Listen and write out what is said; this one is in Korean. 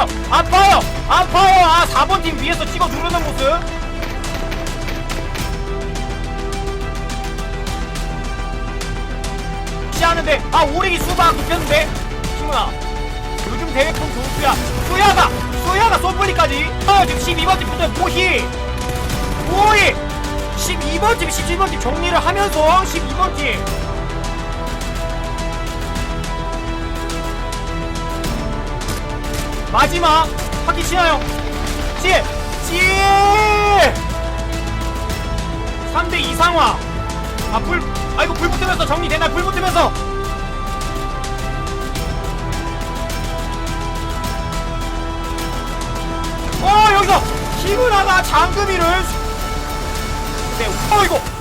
아파요. 아파요. 아파요. 아 4번 팀 위에서 찍어 누르는 모습. 시하는데 아 오래기 수박 눕혔는데. 신문아 요즘 대회품 좋은 수야. 수야가 수야가 솜블리까지. 아 지금 12번 팀 붙어 모희. 모희! 12번 팀 17번 팀 정리를 하면서 12번 팀 마지막 확인 치나요? 지! 지! 3대 2 상황 아 불, 아이고 불 붙으면서 정리되나 불 붙으면서 어 여기서 히그나가 장금이를 네, 어 이거